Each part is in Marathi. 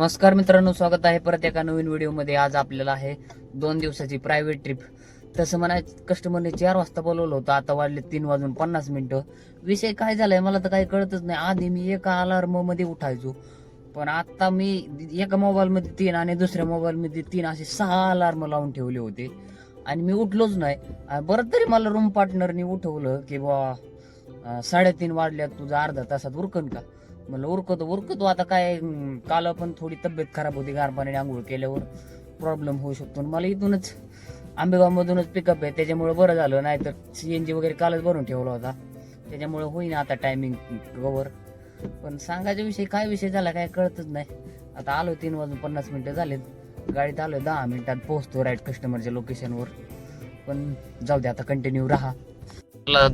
नमस्कार मित्रांनो स्वागत आहे परत एका नवीन व्हिडिओमध्ये. आज आपल्याला आहे दोन दिवसाची प्रायव्हेट ट्रिप तसं म्हणाय कस्टमरने चार वाजता बोलवलं होतं आता वाजले तीन वाजून पन्नास मिनटं. विषय काय झालाय मला तर काही कळतच नाही. आधी मी एका अलार्ममध्ये उठायचो पण आता मी एका मोबाईलमध्ये तीन आणि दुसऱ्या मोबाईलमध्ये तीन असे सहा अलार्म लावून ठेवले होते. आणि मी उठलोच नाही. बरं तरी मला रूम पार्टनरनी उठवलं की बा साडेतीन वाजल्यात तुझा अर्धा तासात उरकन का? म्हणलं उरकतो उरकतो. आता काय काल पण थोडी तब्येत खराब होती गार पाण्याने आंघोळ केल्यावर प्रॉब्लेम होऊ शकतो. मला इथूनच आंबेगावमधूनच पिकअप आहे. त्याच्यामुळे बरं झालं नाही तर सीएनजी वगैरे कालच भरून ठेवला होता. त्याच्यामुळे होईना आता टायमिंग कवर पण सांगायचा विषय काय विषय झाला काय कळतच नाही. आता आलो तीन वाजून पन्नास मिनिटं झालेत. गाडीत आलोय दहा मिनिटात पोहोचतो राईट कस्टमरच्या लोकेशनवर पण जाऊ दे आता कंटिन्यू राहा.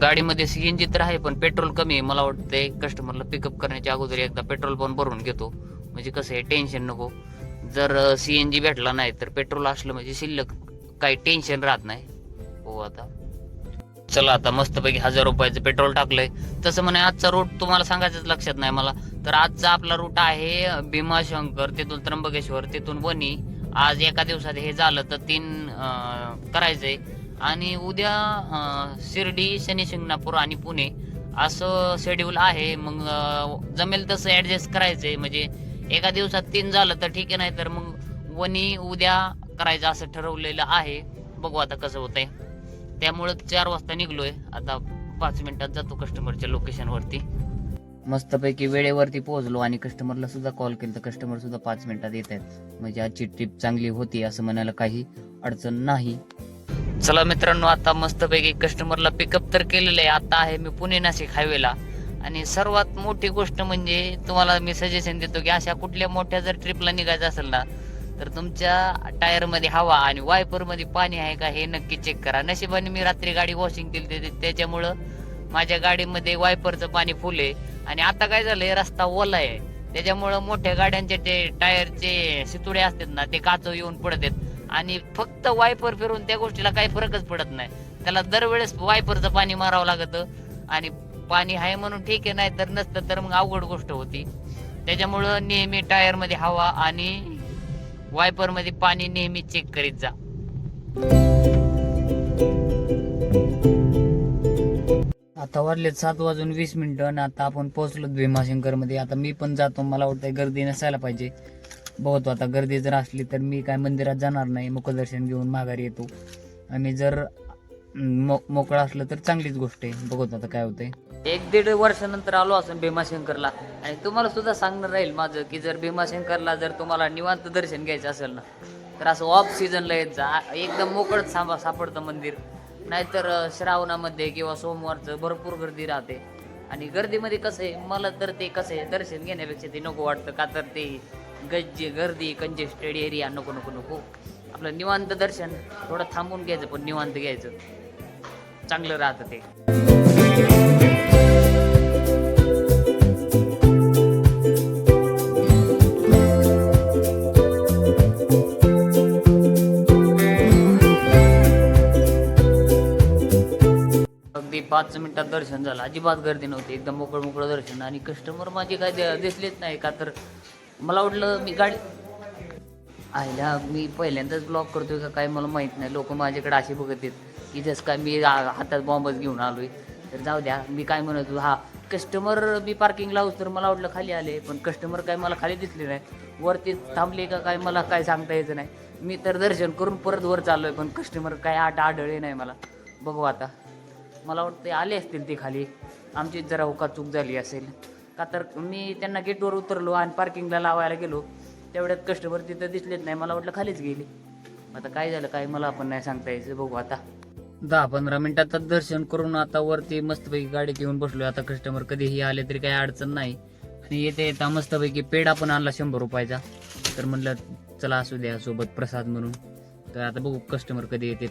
गाडीमध्ये सीएनजी तर आहे पण पेट्रोल कमी आहे. मला वाटतंय कस्टमरला पिकअप करण्याच्या अगोदर एकदा पेट्रोल पण भरून घेतो. म्हणजे कसं आहे टेन्शन नको. जर सीएनजी भेटला नाही तर पेट्रोल असलं म्हणजे शिल्लक काही टेन्शन राहत नाही. हो आता. चला आता मस्तपैकी हजार रुपयाचं पेट्रोल टाकलंय. तसं म्हणे आजचा रूट तुम्हाला सांगायचंच लक्षात नाही मला. तर आजचा आपला रूट आहे भीमाशंकर तिथून त्र्यंबकेश्वर तिथून वणी. आज एका दिवसात हे झालं तर तीन करायचंय. आणि उद्या शिर्डी शनी शिंगणापूर आणि पुणे असं शेड्यूल आहे. मग जमेल तसं ॲडजस्ट करायचंय. म्हणजे एका दिवसात तीन झालं तर ठीक आहे नाही तर मग वणी उद्या करायचं असं ठरवलेलं आहे. बघू आता कसं होतंय. त्यामुळं चार वाजता निघलोय. आता पाच मिनिटात जातो कस्टमरच्या लोकेशनवरती मस्तपैकी वेळेवरती पोहोचलो आणि कस्टमरला सुद्धा कॉल केला. तर कस्टमर सुद्धा पाच मिनिटात येत आहेत म्हणजे आजची ट्रिप चांगली होती असं म्हणायला काही अडचण नाही. चला मित्रांनो आता मस्तपैकी कस्टमरला पिकअप तर केलेलं आहे. आता आहे मी पुणे नाशिक हायवेला आणि सर्वात मोठी गोष्ट म्हणजे तुम्हाला मी सजेशन देतो की अशा कुठल्या मोठ्या जर ट्रिपला निघायचं असेल ना तर तुमच्या टायरमध्ये हवा आणि वायपरमध्ये पाणी आहे का हे नक्की चेक करा. नशिबाने मी रात्री गाडी वॉशिंग केली होती त्याच्यामुळं माझ्या गाडीमध्ये वायपरचं पाणी फुल आहे. आणि आता काय झालंय रस्ता ओला आहे. त्याच्यामुळं मोठ्या गाड्यांचे ते टायरचे सितुडे असतात ना ते काचव येऊन पडत आहेत आणि फक्त वायपर फिरून त्या गोष्टीला काही फरकच पडत नाही. त्याला दरवेळेस वायपरचं पाणी मारावं लागतं आणि पाणी आहे म्हणून ठीक आहे नाही तर नसतं तर मग अवघड गोष्ट होती. त्याच्यामुळं नेहमी टायरमध्ये हवा आणि वायपरमध्ये पाणी नेहमी चेक करीत जा. आता वाजलेत सात वाजून वीस मिनिटं आणि आता आपण पोहोचलो भीमाशंकरमध्ये आता मी पण जातो मला वाटतं गर्दी नसायला पाहिजे. बहुत आता गर्दी जर असली तर मी काय मंदिरात जाणार नाही मुखदर्शन घेऊन माघारी येतो. आणि जर मो- मोकळं असलं तर चांगलीच गोष्ट आहे. बघतो आता काय होतंय. एक दीड वर्षानंतर आलो असून भीमाशंकरला. आणि तुम्हाला सुद्धा सांगणं राहील माझं की जर भीमाशंकरला जर तुम्हाला निवांत दर्शन घ्यायचं असेल ना तर असं ऑफ सीझनला येत जा. एकदम मोकळच सापा सापडतं मंदिर. नाहीतर श्रावणामध्ये किंवा सोमवारचं भरपूर गर्दी राहते. आणि गर्दीमध्ये कसं आहे मला तर ते कसं आहे दर्शन घेण्यापेक्षा ते नको वाटतं का तर ते. गज्जे गर्दी कंजेस्टेड एरिया नको नको नको. आपलं निवांत दर्शन थोडं थांबून घ्यायचं पण निवांत घ्यायचं. चांगलं राहतं ते. अगदी पाच मिनिटात दर्शन झालं. अजिबात गर्दी नव्हती. एकदम मोकळं मोकळं दर्शन. आणि कस्टमर माझे काय दिसलेच नाही का तर मला वाटलं मी गाडी आयला मी पहिल्यांदाच ब्लॉक करतोय का काय मला माहीत नाही. लोक माझ्याकडे असे बघत आहेत की जसं काय मी हातात बॉम्बच घेऊन आलोय. तर जाऊ द्या मी काय म्हणत होतो, हा कस्टमर मी पार्किंगला लावूस तर मला वाटलं खाली आले पण कस्टमर काय मला खाली दिसले नाही. वरती थांबले का काय मला काय सांगता यायचं नाही. मी तर दर्शन करून परत वर चाललोय पण कस्टमर काय आठ आढळले नाही मला. बघू आता. मला वाटतं आले असतील ते खाली. आमची जरा होका चूक झाली असेल. का तर मी त्यांना गेटवर उतरलो आणि पार्किंगला लावायला गेलो. तेवढ्यात कस्टमर तिथं दिसलेच नाही. मला वाटलं खालीच गेले. आता काय झालं काय मला पण नाही सांगता यायचं. बघू आता. दहा पंधरा मिनिटात दर्शन करून आता वरती मस्तपैकी गाडीत येऊन बसलो आता कस्टमर कधीही आले तरी काही अडचण नाही. आणि येते येता मस्तपैकी पेढा पण आणला शंभर रुपयाचा. तर म्हणलं चला असू द्या सोबत प्रसाद म्हणून. तर आता बघू कस्टमर कधी येतात.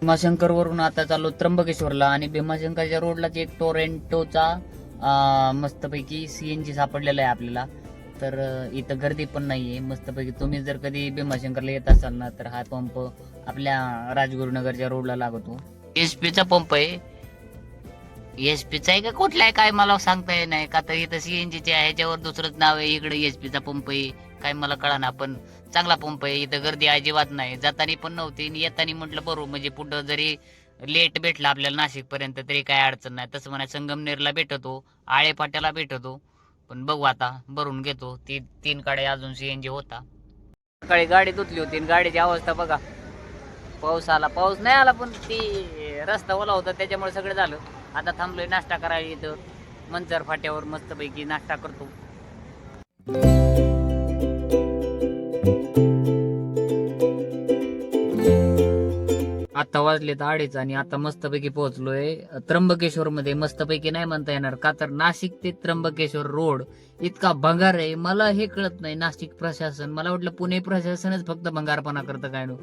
भीमाशंकर वरून आता चाललो त्र्यंबकेश्वरला. आणि भीमाशंकरच्या रोडलाच एक टोरेंटोचा मस्तपैकी सी एन जी सापडलेलं आहे आपल्याला. तर इथं गर्दी पण नाहीये. मस्तपैकी तुम्ही जर कधी भीमाशंकरला येत असाल ना तर हा पंप आपल्या राजगुरुनगरच्या रोडला लागतो. एस चा पंप आहे. एस चा आहे का कुठला आहे? काय मला सांगता येत नाही. का तर इथं सी एन जीचे आहे ह्याच्यावर दुसरंच नाव आहे. इकडे एस चा पंप आहे. काय मला कळा ना पण चांगला पंप आहे. इथं गर्दी अजिबात नाही. जाताना पण नव्हती आणि येताना म्हटलं बरोबर. म्हणजे पुढं जरी लेट भेटला आपल्याला नाशिक पर्यंत तरी काय अडचण नाही. तसं म्हणा संगमनेरला भेटतो आळेपाट्याला भेटतो. पण बघू आता भरून घेतो. ती तीन काड्या अजून सी एन जी होता. सकाळी गाडी धुतली होती आणि गाडीची अवस्था बघा. पाऊस आला. पाऊस नाही आला पण ती रस्ता ओला होता त्याच्यामुळे सगळं झालं. आता थांबलोय नाश्ता करायला इथं. मंचर फाट्यावर मस्तपैकी नाश्ता करतो. आता वाजलेत अडीच आणि आता मस्तपैकी पोहोचलोय. त्र्यंबकेश्वर मध्ये मस्तपैकी नाही म्हणता येणार का तर नाशिक ते त्र्यंबकेश्वर रोड. इतका भंगार आहे. मला हे कळत नाही नाशिक प्रशासन. मला वाटलं पुणे प्रशासनच फक्त भंगारपणा करतं काय नो.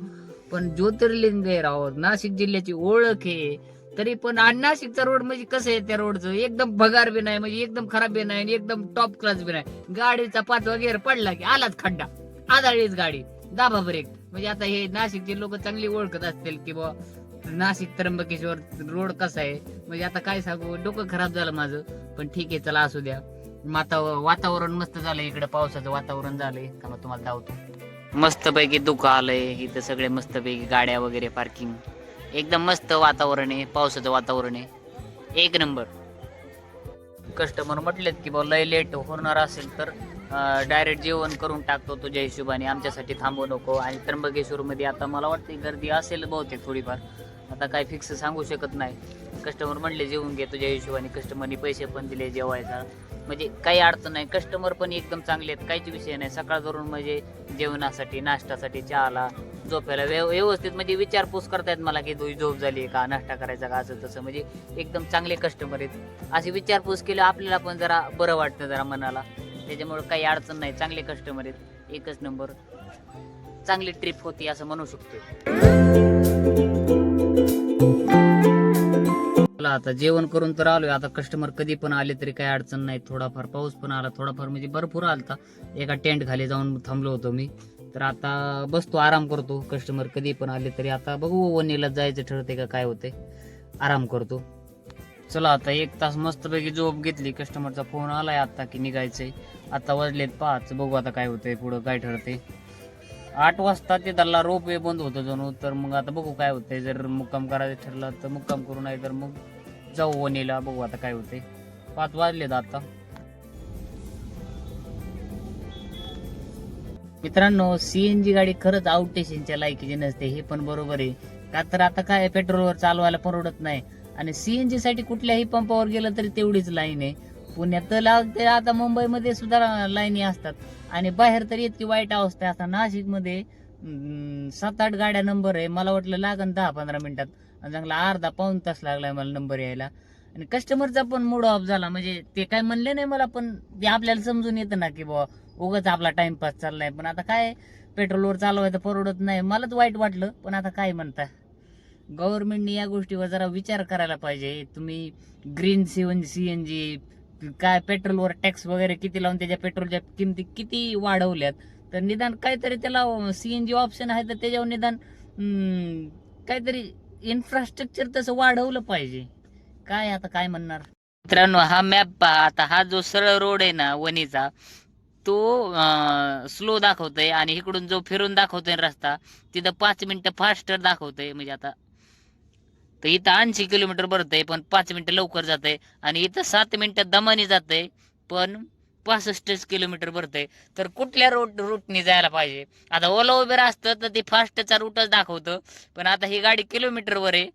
पण ज्योतिर्लिंग आहे राव. नाशिक जिल्ह्याची ओळख आहे. तरी पण आणि नाशिकचा रोड म्हणजे कसं आहे त्या रोडचं? एकदम भगार बी नाही म्हणजे एकदम खराब बी नाही आणि एकदम टॉप क्लास बी नाही. गाडीचा पाचवा गेअर पडला की आलाच खड्डा. आदळीच गाडी. दाबा ब्रेक म्हणजे आता हे नाशिकचे लोक चांगली ओळखत असतील की बा नाशिक त्र्यंबकेश्वर रोड कसा आहे? म्हणजे आता काय सांगू डोकं खराब झालं माझं. पण ठीक आहे चला असू द्या. माता वातावरण मस्त झालंय इकडे पावसाचं वातावरण झालंय. का मग तुम्हाला धावतो. मस्तपैकी दुःख आलंय इथं सगळे मस्तपैकी गाड्या वगैरे पार्किंग एकदम मस्त वातावरण आहे पावसाचं वातावरण आहे. एक नंबर. कस्टमर म्हटलेत की बा लय लेट होणार असेल तर डायरेक्ट जेवण करून टाकतो तुझ्या हिशोबाने आमच्यासाठी थांबू नको. आणि त्र्यंबकेश्वरमध्ये आता मला वाटतं गर्दी असेल बहुतेक थोडीफार. आता काय फिक्स सांगू शकत नाही. कस्टमर म्हणले जेवून घे तुझ्या हिशोबाने कस्टमरनी पैसे पण दिले जेवायचा म्हणजे काही अडचण नाही. कस्टमर पण एकदम चांगले आहेत काहीच विषय नाही. सकाळ करून म्हणजे जेवणासाठी नाश्त्यासाठी चहाला झोपायला व्यव व्यवस्थित म्हणजे विचारपूस करतायत मला की तुझी झोप झाली का नाश्ता करायचा का असं तसं. म्हणजे एकदम चांगले कस्टमर आहेत. अशी विचारपूस केली आपल्याला पण जरा बरं वाटतं जरा मनाला. त्याच्यामुळे काही अडचण नाही. चांगले कस्टमर आहेत. एकच नंबर चांगली ट्रिप होती असं म्हणू शकतो. आता जेवण करून तर आलोय. आता कस्टमर कधी पण आले तरी काही अडचण नाही. थोडाफार पाऊस पण आला. थोडाफार म्हणजे भरपूर आलता. एका टेंट खाली जाऊन थांबलो होतो मी. तर आता बसतो आराम करतो. कस्टमर कधी पण आले तरी. आता बघू वनीला जायचं ठरते का काय होते आराम करतो. चला आता एक तास मस्तपैकी झोप घेतली. कस्टमरचा फोन आलाय आता की निघायचंय. आता वाजलेत पाच बघू आता काय होतंय पुढं काय ठरते आठ वाजता ते त्याला रोप वे बंद होतं जणू. तर मग आता बघू काय होतंय. जर मुक्काम करायचं ठरलं तर मुक्काम करू नाही तर मग जाऊ वनीला बघू आता काय होतंय. पाच वाजलेत आता. मित्रांनो सीएनजी गाडी खरंच आउट स्टेशनच्या लायकीची नसते. हे पण बरोबर आहे. का तर आता काय पेट्रोलवर चालवायला परवडत नाही. आणि सीएनजी साठी कुठल्याही पंपावर गेलं तरी तेवढीच लाईन आहे. पुण्यात लागते आता मुंबईमध्ये सुद्धा लाईनी असतात. आणि बाहेर तरी इतकी वाईट अवस्था आहे. आता नाशिकमध्ये सात आठ गाड्या नंबर आहे. मला वाटलं लागन दहा पंधरा मिनिटात. आणि चांगला अर्धा पाऊन तास लागलाय मला नंबर यायला. आणि कस्टमरचा पण मूड ऑफ झाला. म्हणजे ते काय म्हणले नाही मला पण ते आपल्याला समजून येतं ना की बुवा उगाच आपला टाइमपास चाललाय. पण आता काय पेट्रोलवर चालवायचं परवडत नाही. मलाच वाईट वाटलं पण आता काय म्हणता? गव्हर्नमेंटने या गोष्टीवर जरा विचार करायला पाहिजे. तुम्ही green seven C N G काय पेट्रोलवर टॅक्स वगैरे किती लावून त्याच्या पेट्रोलच्या किमती किती वाढवल्यात? तर निदान काहीतरी त्याला सी एन जी ऑप्शन आहे तर त्याच्यावर निदान काहीतरी इन्फ्रास्ट्रक्चर तसं वाढवलं पाहिजे. काय आता काय म्हणणार? मित्रांनो हा मॅप पहा. आता हा जो सरळ रोड आहे ना वणीचा तो स्लो दाखवतोय आणि इकडून जो फिरून दाखवतोय रस्ता तिथं पाच मिनिटं फास्टर दाखवतोय. म्हणजे आता तर इथं ऐंशी किलोमीटर भरतंय पण पाच मिनिटं लवकर जातंय. आणि इथं सात मिनिटं दमानी जातंय पण पासष्ट किलोमीटर भरतंय. तर कुठल्या रोड रूटनी जायला पाहिजे? आता ओला उबेर असतं तर ते फास्टचा रूटच दाखवतं. पण आता ही गाडी किलोमीटरवर आहे.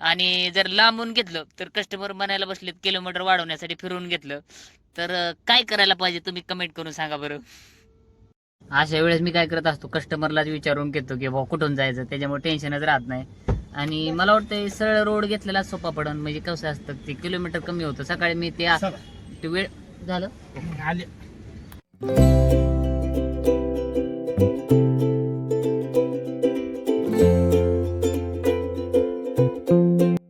आणि जर लांबून घेतलं तर कस्टमर म्हणायला बसलेत किलोमीटर वाढवण्यासाठी फिरून घेतलं. तर काय करायला पाहिजे? तुम्ही कमेंट करून सांगा बरं. अशा वेळेस मी काय करत असतो कस्टमरलाच विचारून घेतो की भाऊ कुठून जायचं? त्याच्यामुळे टेन्शनच राहत नाही. आणि मला वाटतं सरळ रोड घेतलेला सोपा पडन म्हणजे कसं असतं ते किलोमीटर कमी होतं. सकाळी मी ते ते वेळ झालं? आले.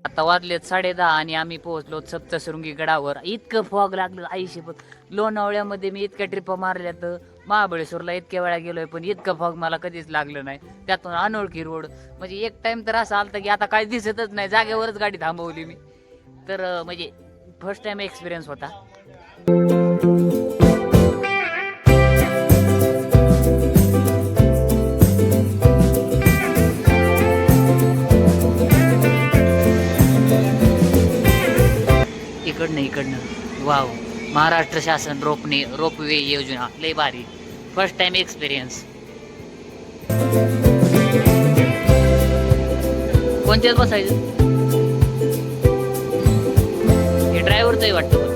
आता वाजलेत साडे दहा आणि आम्ही पोहोचलो सप्तशृंगी गडावर. इतकं फॉग लागलं आईशिपत लोणावळ्यामध्ये मी इतक्या ट्रिपा मारल्या तर महाबळेश्वरला इतक्या वेळा गेलोय पण इतकं फग मला कधीच लागलं नाही. त्यातून अनोळखी रोड म्हणजे एक टाइम तर असं आलं की आता काय दिसतच नाही जागेवरच गाडी थांबवली मी. तर म्हणजे फर्स्ट टाइम एक्सपिरियन्स होता. इकडनं इकडनं. वाव. महाराष्ट्र शासन रोपणे रोपवे योजना. लय भारी. फर्स्ट टाइम एक्सपिरियन्स कोणत्याच बसायचं? हे ड्रायव्हरचंही वाटतं.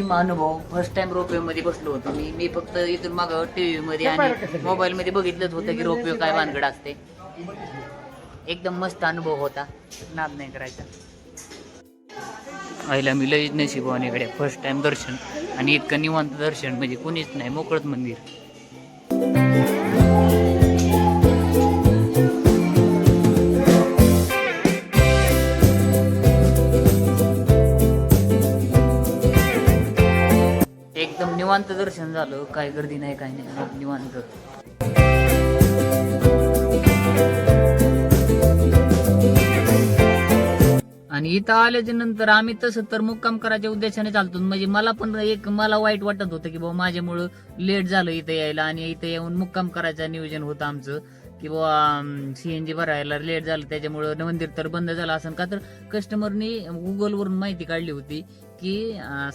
अप्रतिम अनुभव. फर्स्ट टाइम रोपवे मध्ये बसलो होतो मी. मी फक्त इथून माग टीव्ही मध्ये आणि मोबाईल मध्ये बघितलंच होतं की रोपवे काय भानगड असते. एकदम मस्त अनुभव होता. नाद नाही करायचा. आईला मी लई नशिबाने इकडे फर्स्ट टाइम दर्शन. आणि इतकं निवांत दर्शन म्हणजे कोणीच नाही. मोकळत मंदिर. निवांत दर्शन झालं काय गर्दी नाही काय नाही निवांत. आणि इथं आल्याच्यानंतर आम्ही तसं तर मुक्काम करायच्या उद्देशाने चालतो. म्हणजे मला पण एक मला वाईट वाटत होतं की बाबा माझ्यामुळं लेट झालं इथं यायला आणि इथं येऊन मुक्काम करायचं नियोजन होतं आमचं. की बाबा सीएनजी भरायला लेट झालं त्याच्यामुळं मंदिर तर बंद झालं असं का तर कस्टमरनी गुगलवरून माहिती काढली होती की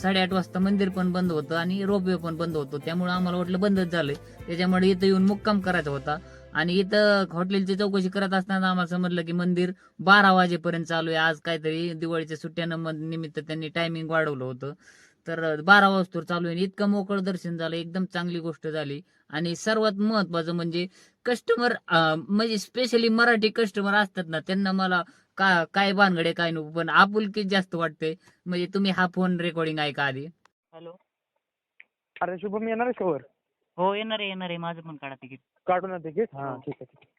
साडेआठ वाजता मंदिर पण बंद होतं आणि रोपवे पण बंद होतो. त्यामुळे आम्हाला वाटलं बंदच झालंय. त्याच्यामुळे इथं येऊन मुक्काम करायचा होता. आणि इथं हॉटेलची चौकशी करत असताना आम्हाला समजलं की मंदिर बारा वाजेपर्यंत चालू आहे. आज काहीतरी दिवाळीच्या सुट्ट्यानं निमित्त त्यांनी टायमिंग वाढवलं होतं. तर बारा वाजता चालू आहे. इतकं मोकळं दर्शन झालं. एकदम चांगली गोष्ट झाली. आणि सर्वात महत्वाचं म्हणजे कस्टमर म्हणजे स्पेशली मराठी कस्टमर असतात ना त्यांना मला का काय भानगडे काय नको. पण आपुलकीच जास्त वाटते म्हणजे तुम्ही हा फोन रेकॉर्डिंग ऐका आधी. हॅलो अरे शुभम येणार आहे वर? हो येणार आहे येणार आहे. माझं पण काढा तिकीट. काढून ना तिकीट? हा. हो. ठीक आहे ठीक आहे.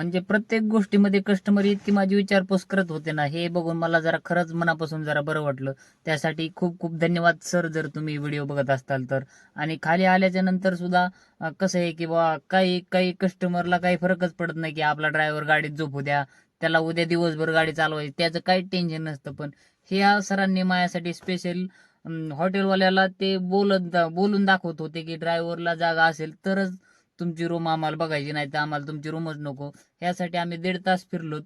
म्हणजे प्रत्येक गोष्टीमध्ये कस्टमर इतकी माझी विचारपूस करत होते ना हे बघून मला जरा खरंच मनापासून जरा बरं वाटलं. त्यासाठी खूप खूप धन्यवाद सर जर तुम्ही व्हिडिओ बघत असताल तर. आणि खाली आल्याच्यानंतर सुद्धा कसं आहे की बा काही काही कस्टमरला काही फरकच पडत नाही की आपला ड्रायव्हर गाडीत झोपू द्या त्याला उद्या दिवसभर गाडी चालवायची त्याचं काही टेन्शन नसतं. पण ह्या सरांनी माझ्यासाठी स्पेशल हॉटेलवाल्याला ते बोलत बोलून दाखवत होते की ड्रायव्हरला जागा असेल तरच तुमची रूम आम्हाला बघायची नाही तर आम्हाला तुमची रूमच नको. ह्यासाठी आम्ही दीड तास फिरलो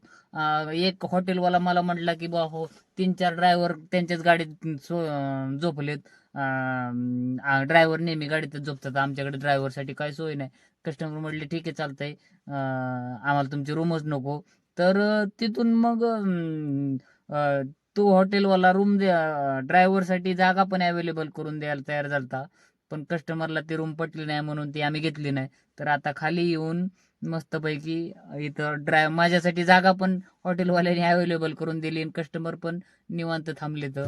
एक हॉटेलवाला मला म्हटला की बा हो तीन चार ड्रायव्हर त्यांच्याच गाडीत झोपलेत. ड्रायव्हर नेहमी गाडीतच झोपतात. आमच्याकडे ड्रायव्हरसाठी काही सोय नाही. कस्टमर म्हटले ठीक आहे चालतंय. आम्हाला तुमची रूमच नको. तर तिथून मग तो हॉटेलवाला रूम ड्रायव्हरसाठी जागा पण अवेलेबल करून द्यायला तयार झाला पण कस्टमरला ती रूम पटली नाही म्हणून ती आम्ही घेतली नाही. तर आता खाली येऊन मस्तपैकी इथं ड्राय माझ्यासाठी जागा पण हॉटेलवाल्याने अवेलेबल करून दिली आणि कस्टमर पण निवांत थांबले तर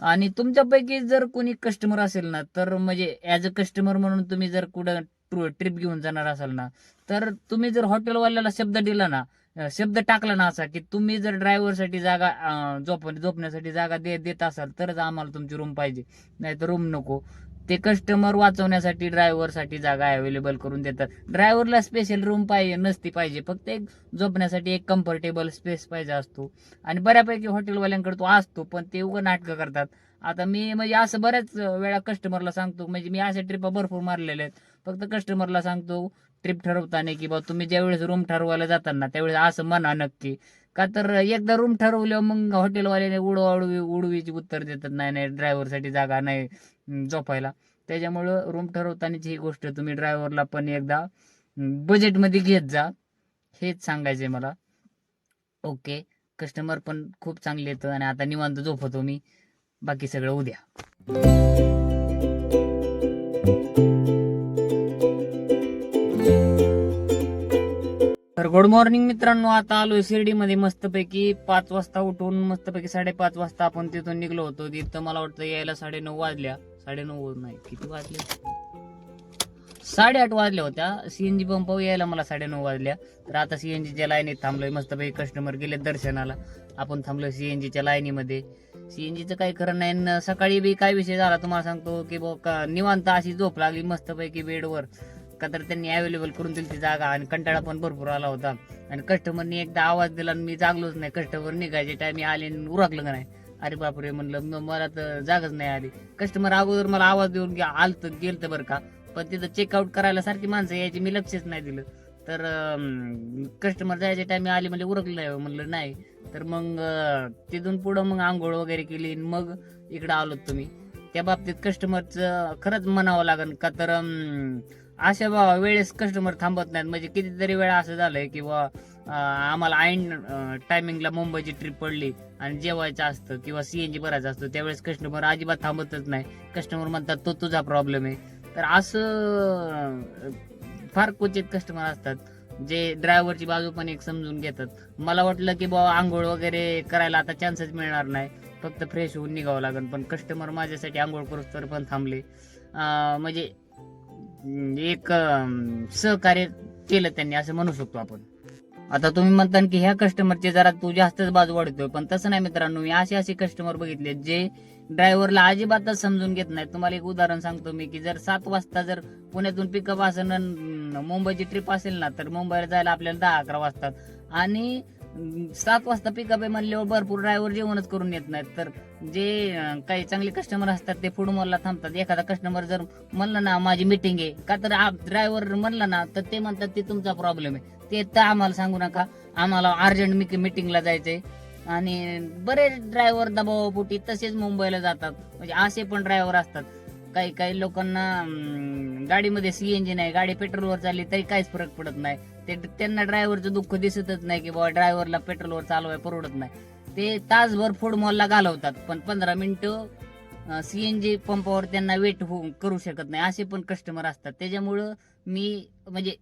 आणि तुमच्यापैकी जर कोणी कस्टमर असेल ना तर म्हणजे ॲज अ कस्टमर म्हणून तुम्ही जर कुठं ट्रिप घेऊन जाणार असाल ना तर तुम्ही जर हॉटेलवाल्याला शब्द दिला ना शब्द टाकला ना असा की तुम्ही जर ड्रायव्हरसाठी जागा झोप झोपण्यासाठी जागा दे देत असाल तरच आम्हाला तुमची रूम पाहिजे. नाही तर रूम नको. ते कस्टमर वाचवण्यासाठी ड्रायव्हरसाठी जागा अवेलेबल करून देतात. ड्रायव्हरला स्पेशल रूम पाहिजे नसती पाहिजे. फक्त एक झोपण्यासाठी एक कम्फर्टेबल स्पेस पाहिजे असतो. आणि बऱ्यापैकी हॉटेलवाल्यांकडे तो असतो पण ते उगं नाटकं करतात. आता मी म्हणजे असं बऱ्याच वेळा कस्टमरला सांगतो म्हणजे मी अशा ट्रिपा भरपूर मारलेल्या आहेत. फक्त कस्टमरला सांगतो ट्रिप ठरवताना की बा तुम्ही ज्यावेळेस रूम ठरवायला जाताना त्यावेळेस असं म्हणा नक्की. का तर एकदा रूम ठरवल्यावर मग हॉटेलवाल्याने उडवा उडवी उडवीची उत्तर देतात. नाही नाही ड्रायव्हरसाठी जागा नाही झोपायला. त्याच्यामुळं रूम ठरवतानाची ही गोष्ट तुम्ही ड्रायव्हरला पण एकदा बजेटमध्ये घेत जा. हेच सांगायचंय मला. ओके कस्टमर पण खूप चांगले येतं आणि आता निवांत झोपतो मी. बाकी सगळं उद्या. तर गुड मॉर्निंग मित्रांनो आता आलोय शिर्डीमध्ये मस्तपैकी पाच वाजता उठून मस्तपैकी साडेपाच वाजता आपण तिथून निघलो होतो. तिथं मला वाटतं यायला साडेनऊ वाजल्या. साडेनऊ नाही किती वाजले? साडेआठ वाजल्या होत्या. सीएनजी पंप यायला मला साडेनऊ वाजल्या. तर आता सीएनजीच्या लाईनीत थांबलोय मस्तपैकी. कस्टमर गेले दर्शनाला. आपण थांबलोय सीएनजीच्या लाईनीमध्ये. सीएनजीचं काही खरं नाही सकाळी बी काय विषय झाला तुम्हाला सांगतो की बो निवांत अशी झोप लागली मस्तपैकी बेडवर. का तर त्यांनी अवेलेबल करून दिली ती जागा. आणि कंटाळा पण भरपूर आला होता. आणि कस्टमरनी एकदा आवाज दिला आणि मी जागलोच नाही. कस्टमर निघायचे टायमी आले आणि उरकलं नाही? अरे बापरे म्हणलं मला तर जागच नाही आली. कस्टमर अगोदर मला आवाज देऊन आलत गेलतं बरं का. पण तिथं चेकआउट करायला सारखी माणसं यायची मी लक्षच नाही दिलं. तर कस्टमर जायच्या टायमी आले म्हणजे उरकलं नाही म्हणलं नाही. तर मग तिथून पुढं मग आंघोळ वगैरे केली आणि मग इकडं आलो तुम्ही. त्या बाबतीत कस्टमरचं खरंच म्हणावं लागेल का तर अशा बा- वेळेस कस्टमर थांबत नाहीत. म्हणजे कितीतरी वेळा असं झालंय की आम्हाला ऐन टायमिंगला मुंबईची ट्रिप पडली आणि जेवायचं असतं किंवा सीएनजी भरायचं असतं त्यावेळेस कस्टमर अजिबात थांबतच नाही. कस्टमर म्हणतात तो तुझा प्रॉब्लेम आहे. तर असं फार क्वचित कस्टमर असतात जे ड्रायव्हरची बाजू पण एक समजून घेतात. मला वाटलं की बाबा आंघोळ वगैरे करायला आता चान्सच मिळणार नाही. फक्त फ्रेश होऊन निघावं लागेल. पण कस्टमर माझ्यासाठी आंघोळ करून तर पण थांबले. म्हणजे एक सहकार्य केलं त्यांनी असं म्हणू शकतो आपण. आता तुम्ही म्हणता की ह्या कस्टमरचे जरा तू जास्तच बाजू वाढतोय पण तसं नाही मित्रांनो मी असे असे कस्टमर बघितले जे ड्रायव्हरला अजिबातच समजून घेत नाही तुम्हाला एक उदाहरण सांगतो मी की जर सात वाजता जर पुण्यातून पिकअप असेल मुंबईची ट्रिप असेल ना तर मुंबईला जायला आपल्याला दहा अकरा वाजतात. आणि सात वाजता पिकअप आहे म्हणल्यावर भरपूर ड्रायव्हर जेवणच करून येत नाहीत. तर जे काही चांगले कस्टमर असतात ते फूड मॉलला थांबतात. एखादा कस्टमर जर म्हणलं ना माझी मिटिंग आहे. का तर ड्रायव्हर म्हणलं ना तर ते म्हणतात ते तुमचा प्रॉब्लेम आहे. ते तर आम्हाला सांगू नका. आम्हाला अर्जंट मी मिटिंगला जायचंय. आणि बरेच ड्रायव्हर दबावापोटी तसेच मुंबईला जातात. म्हणजे असे पण ड्रायव्हर असतात. काही काही लोकांना अं, गाडीमध्ये सीएनजी नाही गाडी पेट्रोलवर चालली तरी काहीच फरक पडत नाही. ते त्यांना ड्रायव्हरचं दुःख दिसतच नाही की बाबा ड्रायव्हरला पेट्रोलवर चालवाय परवडत नाही. ते तासभर फूड मॉलला घालवतात पण पंधरा मिनिटं सीएनजी पंपावर त्यांना वेट होऊ करू शकत नाही. असे पण कस्टमर असतात. त्याच्यामुळं मी म्हणजे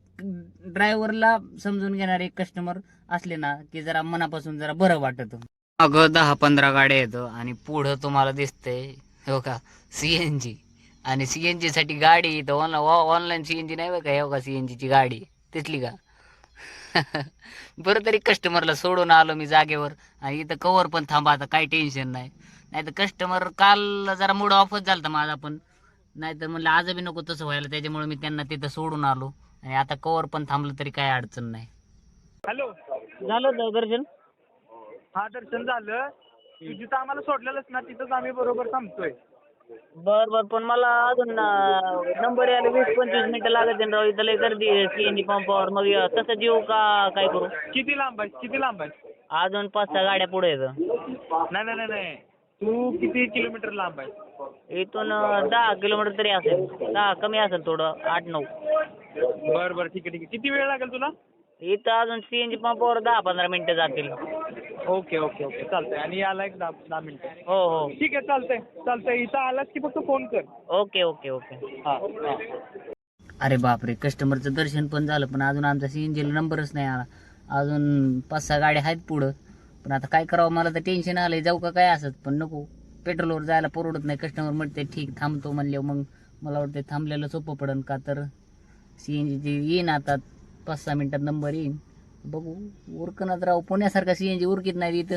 ड्रायव्हरला समजून घेणारे कस्टमर असले ना की जरा मनापासून जरा बरं वाटत. अगं दहा पंधरा गाड्या येतो आणि पुढं तुम्हाला दिसतंय हो का? सीएनजी आणि सीएनजी साठी गाडी इथं ऑनलाईन सीएनजी नाही बघा का? हो का सीएनजीची गाडी. तिथली का? बरं तरी कस्टमरला सोडून आलो मी जागेवर. आणि इथं कवर पण थांबा आता काही टेन्शन नाही. नाही तर कस्टमर काल जरा मूड ऑफच झालता माझा पण. नाही तर म्हणलं आज बी नको तसं व्हायला. त्याच्यामुळे मी त्यांना तिथं सोडून आलो. आणि आता कवर पण थांबलं तरी काय अडचण नाही. हॅलो. झालं दर्शन? हा दर्शन झालं. तू जिथं आम्हाला सोडलेलंच ना. तिथंच आम्ही बरोबर थांबतोय. बर बर. पण मला अजून नंबर यायला वीस पंचवीस मिनिटं लागत राव. इथं लय गर्दी सीएनजी पंपावर मग य- तसं जीव का काय करू? किती लांब आहे? किती लांब आहे? अजून पाच सहा गाड्या पुढे येतं नाही नाही नाही नाही. तू किती किलोमीटर लांब आहे? इथून अं, दहा किलोमीटर तरी असेल. दहा कमी असेल थोडं. आठ नऊ. बरं बरं. ठीक आहे ठीक आहे. किती वेळ लागेल तुला? इथं अजून सीएनजी पंपावर दहा पंधरा मिनिटं जातील. Okay okay okay. चालतंय. आणि याला एक दहा दहा मिनिटं. हो हो. ठीक आहे चालतंय. चालतंय. इथं आलास की फक्त फोन कर. Okay okay okay. हां हां. अरे बापरे कस्टमरचं दर्शन पण झालं पण अजून आमचा सीएनजीला नंबरच नाही आला. अजून पाच सहा गाड्या आहेत पुढं. पण आता काय करावं मला तर टेन्शन आलंय. जाऊ का काय असत पण नको. पेट्रोलवर जायला परवडत नाही. कस्टमर म्हणते ठीक थांबतो म्हणले मग मला वाटतं थांबलेलं सोपं पडन का तर. सीएनजी येईन आता. पाच सहा मिनटात नंबर येईन. बघू. उरकनात राहू पुण्यासारखा सी एन जी उरकीत नाही इथं.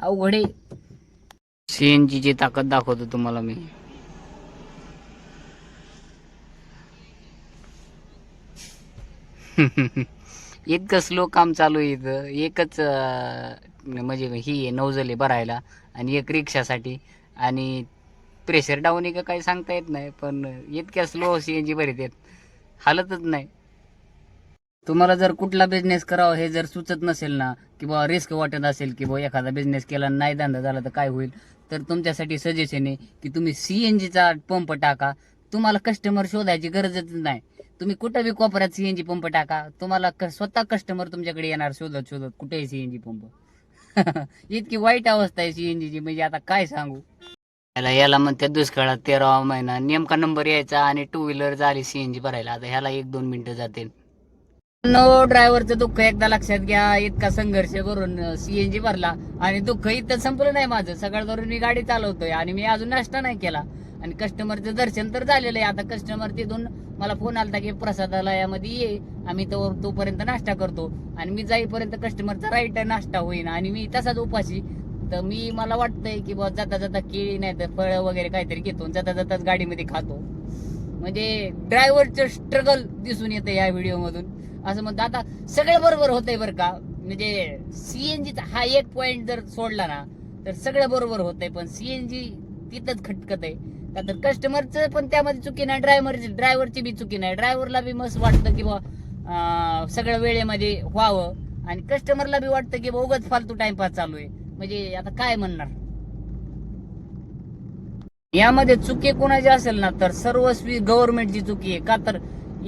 अवघड आहे. सीएनजीची ताकद दाखवतो तुम्हाला मी. इतकं स्लो काम चालू आहे इथं. एकच म्हणजे ही आहे नवजले आहे भरायला आणि एक रिक्षासाठी. आणि प्रेशर डाऊन आहे का काही सांगता येत नाही पण इतक्या स्लो सी एन जी भरीत आहेत. हालतच नाही. तुम्हाला जर कुठला बिझनेस करावा हे जर सुचत नसेल ना किंवा रिस्क वाटत असेल की बुवा एखादा बिझनेस केला नाही धंदा झाला तर काय होईल? तर तुमच्यासाठी सजेशन आहे की तुम्ही सी एन जीचा पंप टाका. तुम्हाला कस्टमर शोधायची गरजच नाही. तुम्ही कुठं बी कोपऱ्यात जी पंप टाका. तुम्हाला क- स्वतः कस्टमर तुमच्याकडे येणार शोधत शोधत कुठेही सी एन जी पंप इतकी वाईट अवस्था आहे सी एन जीची म्हणजे आता काय सांगू? याला याला म्हणते दुष्काळात तेरावा महिना. नेमका नंबर यायचा आणि टू व्हीलर झाली सी एन जी भरायला. आता ह्याला एक दोन मिनिटं जातील. नो ड्रायव्हरचं दुःख एकदा लक्षात घ्या इतका संघर्ष करून सीएनजी भरला. आणि दुःख इथं संपलं नाही माझं. सगळं धरून मी गाडी चालवतोय आणि मी अजून नाश्ता नाही केला. आणि कस्टमरचं दर्शन तर झालेलं आहे. आता कस्टमर तिथून मला फोन आलता की प्रसादालयामध्ये ये. आम्ही तो तोपर्यंत नाश्ता करतो. आणि मी जाईपर्यंत कस्टमरचा राईट नाश्ता होईन. आणि मी तसाच उपाशी. तर मी मला वाटतंय की बा जाता जाता केळी नाही तर फळं वगैरे काहीतरी घेतो जाता जाताच गाडीमध्ये खातो. म्हणजे ड्रायव्हरचं स्ट्रगल दिसून येतं या व्हिडिओमधून. असं म्हणतो आता सगळं बरोबर होतंय बरं का. म्हणजे सीएनजीचा हा एक पॉइंट जर सोडला ना तर सगळं बरोबर होतंय. पण सीएनजी तिथंच खटकत आहे का तर कस्टमरचं पण त्यामध्ये चुकी नाही ड्रायव्हरची ड्रायव्हरची बी चुकी नाही. ड्रायव्हरला बी मस्त वाटतं की बा सगळं वेळेमध्ये व्हावं. आणि कस्टमरला बी वाटतं की बा उगाच फालतू टाइमपास चालू आहे. म्हणजे आता काय म्हणणार? यामध्ये चुकी कोणाची असेल ना तर सर्वस्वी गव्हर्नमेंटची चुकी आहे. का तर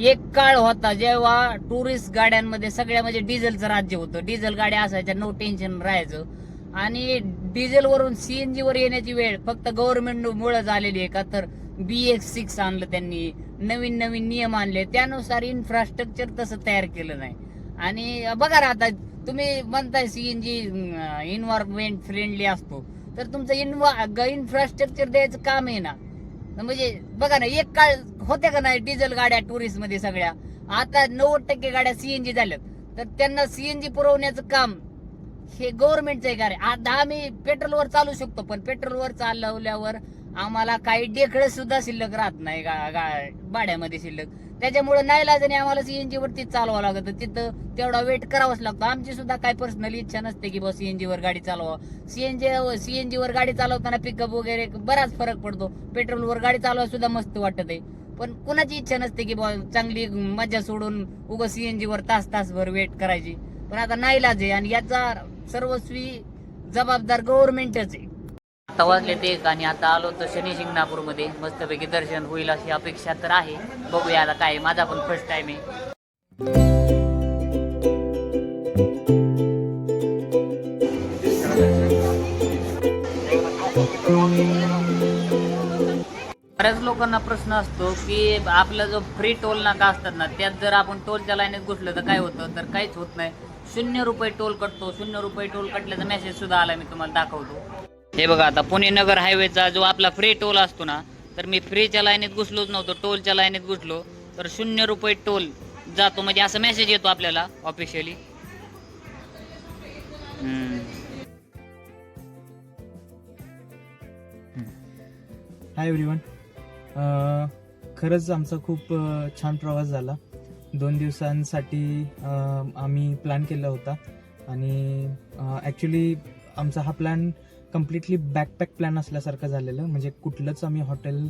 एक काळ होता जेव्हा टुरिस्ट गाड्यांमध्ये सगळ्या म्हणजे डिझेलचं राज्य होतं. डिझेल गाड्या असायच्या नो टेन्शन राहायचं. आणि डिझेलवरून सीएनजी वर येण्याची वेळ फक्त गव्हर्नमेंट मुळे झालेली आहे का तर बी एक्स सिक्स आणलं त्यांनी नवीन नवीन नियम आणले. त्यानुसार इन्फ्रास्ट्रक्चर तसं तयार केलं नाही. आणि बघा राहता आता तुम्ही म्हणताय सीएनजी इन्व्हायरमेंट फ्रेंडली असतो. तर तुमचं इन्वा इन्फ्रास्ट्रक्चर द्यायचं काम आहे ना. म्हणजे बघा ना एक काळ होत्या का नाही डिझेल गाड्या टुरिस्टमध्ये सगळ्या? आता नव्वद टक्के गाड्या सीएनजी झाल्यात. तर त्यांना सीएनजी पुरवण्याचं काम हे गव्हर्नमेंटचं आहे. कार्य आता आम्ही पेट्रोलवर चालू शकतो पण पेट्रोलवर चालवल्यावर आम्हाला काही डेकळ सुद्धा शिल्लक राहत नाही गा- गा- भाड्यामध्ये शिल्लक. त्याच्यामुळे नाईलाजाने आम्हाला सीएनजी वरती चालवावं लागतं. तिथं तेवढा वेट करावाच लागतो. आमची सुद्धा काय पर्सनली इच्छा नसते की बस सीएनजी वर गाडी चालवा सीएनजी सीएनजी वर गाडी चालवताना पिकअप वगैरे बराच फरक पडतो. पेट्रोलवर गाडी चालवा सुद्धा मस्त वाटत आहे पण कुणाची इच्छा नसते की बा चांगली मजा सोडून उगं सीएनजी वर तास तासभर वेट करायची. पण आता नाही लाज आहे आणि याचा सर्वस्वी जबाबदार गव्हर्नमेंटच आहे. आता वाजले ते एक आणि आता आलो तर शनी शिंगणापूरमध्ये मस्तपैकी दर्शन होईल अशी अपेक्षा तर आहे. बघूया आता काय आहे. माझा पण फर्स्ट टाइम आहे. बऱ्याच लोकांना प्रश्न असतो की आपला जो फ्री टोल नाका असतात ना त्यात जर आपण टोलच्या लाईनीत घुसलं तर काय होतं? तर काहीच होत नाही. शून्य रुपये टोल कटतो. शून्य रुपये टोल कटल्याचा मेसेज सुद्धा आला मी तुम्हाला दाखवतो. हे बघा आता पुणे नगर हायवेचा जो आपला फ्री टोल असतो ना तर मी फ्रीच्या लाईनीत घुसलोच नव्हतो टोलच्या लाईनीत घुसलो. तर शून्य रुपये टोल जातो म्हणजे असा मेसेज येतो आपल्याला ऑफिशियली हाय एव्हरीवन खरंच आमचा खूप अ, छान प्रवास झाला. दोन दिवसांसाठी अ, आम्ही प्लॅन केला होता. आणि ॲक्च्युली आमचा हा प्लॅन कम्प्लिटली बॅकपॅक प्लॅन असल्यासारखं झालेलं. म्हणजे कुठलंच आम्ही हॉटेल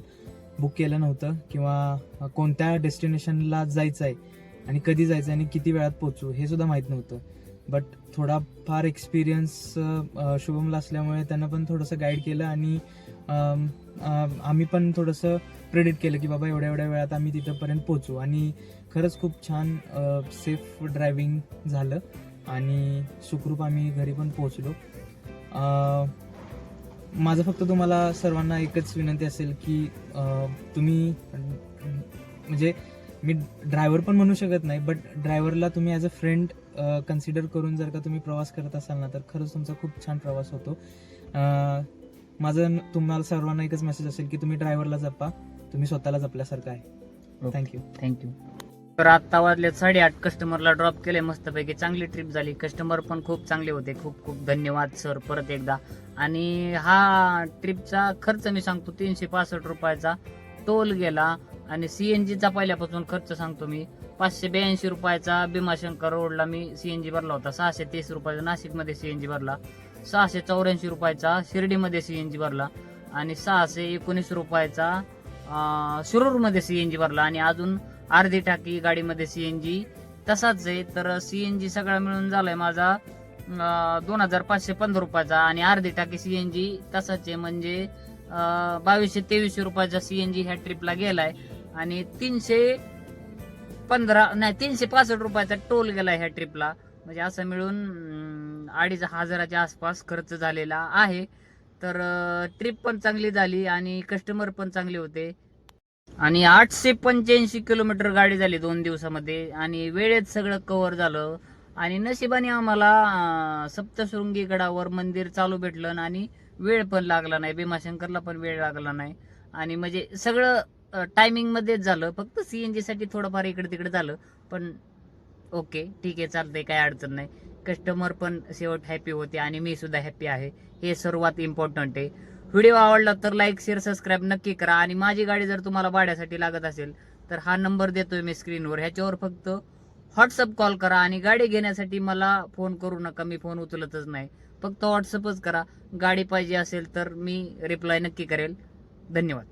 बुक केलं नव्हतं किंवा कोणत्या डेस्टिनेशनला जायचं आहे आणि कधी जायचं आहे आणि किती वेळात पोचू हे सुद्धा माहीत नव्हतं. बट थोडा फार एक्सपिरियन्स शुभमला असल्यामुळे त्यांना पण थोडंसं गाईड केलं आणि आम्ही पण थोडंसं प्रेडिक्ट केलं की बाबा एवढ्या एवढ्या वेळात आम्ही तिथंपर्यंत पोचू आणि खरंच खूप छान सेफ ड्रायव्हिंग झालं आणि सुखरूप आम्ही घरी पण पोचलो माझं फक्त तुम्हाला सर्वांना एकच विनंती असेल की तुम्ही म्हणजे मी ड्रायव्हर पण म्हणू शकत नाही बट ड्रायव्हरला तुम्ही ॲज अ फ्रेंड कन्सिडर करून जर का तुम्ही प्रवास करत असाल ना तर खरंच तुमचा खूप छान प्रवास होतो. माझं तुम्हाला सर्वांना एकच मेसेज असेल की तुम्ही ड्रायव्हरला जपा तुम्ही स्वतःला जपल्यासारखं आहे. थँक्यू थँक्यू तर आत्ता वाजले साडेआठ. कस्टमरला ड्रॉप केले मस्तपैकी चांगली ट्रिप झाली. कस्टमर पण खूप चांगले होते. खूप खूप धन्यवाद सर परत एकदा. आणि हा ट्रिपचा खर्च मी सांगतो तीनशे पासष्ट रुपयाचा. टोल गेला आणि सी एन जीचा पहिल्यापासून खर्च सांगतो मी. पाचशे ब्याऐंशी रुपयाचा भीमाशंकर रोडला मी सी एन जी भरला होता. सहाशे तीस रुपयाचा नाशिकमध्ये सी एन जी भरला. सहाशे चौऱ्याऐंशी रुपयाचा शिर्डीमध्ये सी एन जी भरला. आणि सहाशे एकोणीस रुपयाचा शिरूरमध्ये सी एन जी भरला. आणि अजून अर्धी टाकी गाडीमध्ये सीएनजी तसाच आहे तर सीएनजी सगळा मिळून झालाय माझा दोन हजार पाचशे पंधरा रुपयाचा. आणि अर्धी टाकी सीएनजी तसाच आहे म्हणजे बावीसशे तेवीसशे रुपयाचा सीएनजी ह्या ट्रिपला गेलाय. आणि तीनशे पंधरा नाही तीनशे पासष्ट रुपयाचा टोल गेलाय ह्या ट्रिपला म्हणजे असं मिळून अडीच हजाराच्या आसपास खर्च झालेला आहे. तर ट्रिप पण चांगली झाली आणि कस्टमर पण चांगले होते. आणि आठशे पंच्याऐंशी किलोमीटर गाडी झाली दोन दिवसामध्ये. आणि वेळेत सगळं कव्हर झालं. आणि नशिबाने आम्हाला सप्तशृंगी गडावर मंदिर चालू भेटलं आणि वेळ पण लागला नाही. भीमाशंकरला पण वेळ लागला नाही. आणि म्हणजे सगळं टायमिंगमध्येच झालं. फक्त सी एन जीसाठी थोडंफार इकडे तिकडे झालं. पण ओके ठीक आहे चालतंय काय अडचण नाही. कस्टमर पण शेवट हॅपी होते आणि मी सुद्धा हॅपी आहे. हे सर्वात इम्पॉर्टंट आहे. व्हिडिओ आवडला तर लाईक शेअर सबस्क्राईब नक्की करा. आणि माझी गाडी जर तुम्हाला भाड्यासाठी लागत असेल तर हा नंबर देतोय मी स्क्रीनवर ह्याच्यावर फक्त व्हॉट्सअप कॉल करा आणि गाडी घेण्यासाठी मला फोन करू नका. मी फोन उचलतच नाही. फक्त व्हॉट्सअपच करा. गाडी पाहिजे असेल तर मी रिप्लाय नक्की करेल. धन्यवाद.